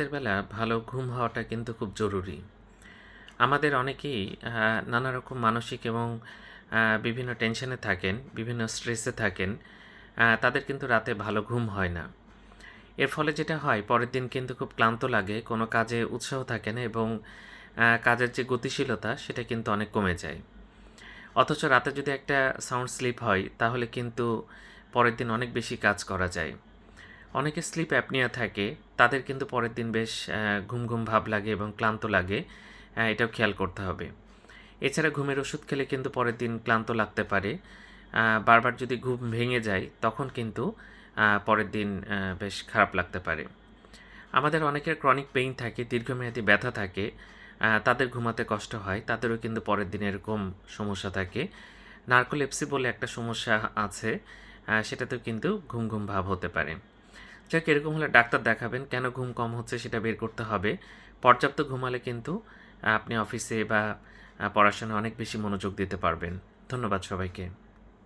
রাতের বেলা ভালো ঘুম হওয়াটা কিন্তু খুব জরুরি। আমাদের অনেকেই নানা রকম মানসিক এবং বিভিন্ন টেনশনে থাকেন, বিভিন্ন স্ট্রেসে থাকেন তাদের কিন্তু রাতে ভালো ঘুম হয় না। এর ফলে যেটা হয়, পরের দিন কিন্তু খুব ক্লান্ত লাগে, কোনো কাজে উৎসাহ থাকে না এবং কাজের যে গতিশীলতা, সেটা কিন্তু অনেক কমে যায়। অথচ রাতে যদি একটা সাউন্ড স্লিপ হয়, তাহলে কিন্তু পরের দিন অনেক বেশি কাজ করা যায়। অনেকে স্লিপ অ্যাপনিয়া থাকে, তাদের কিন্তু পরের দিন বেশ ঘুম ঘুম ভাব লাগে এবং ক্লান্ত লাগে এটাও খেয়াল করতে হবে। এছাড়া ঘুমের ওষুধ খেলে কিন্তু পরের দিন ক্লান্ত লাগতে পারে। বারবার যদি ঘুম ভেঙে যায়, তখন কিন্তু পরের দিন বেশ খারাপ লাগতে পারে। আমাদের অনেকের ক্রনিক পেইন থাকে, দীর্ঘমেয়াদী ব্যথা থাকে তাদের ঘুমাতে কষ্ট হয়, তাদেরও কিন্তু পরের দিন এরকম সমস্যা থাকে। নার্কোলেপসি বলে একটা সমস্যা আছে সেটাতেও কিন্তু ঘুম ঘুম ভাব হতে পারে। যাক, এরকম হলে ডাক্তার দেখাবেন কেন ঘুম কম হচ্ছে সেটা বের করতে হবে। পর্যাপ্ত ঘুমালে কিন্তু আপনি অফিসে বা পড়াশোনায় অনেক বেশি মনোযোগ দিতে পারবেন। ধন্যবাদ সবাইকে।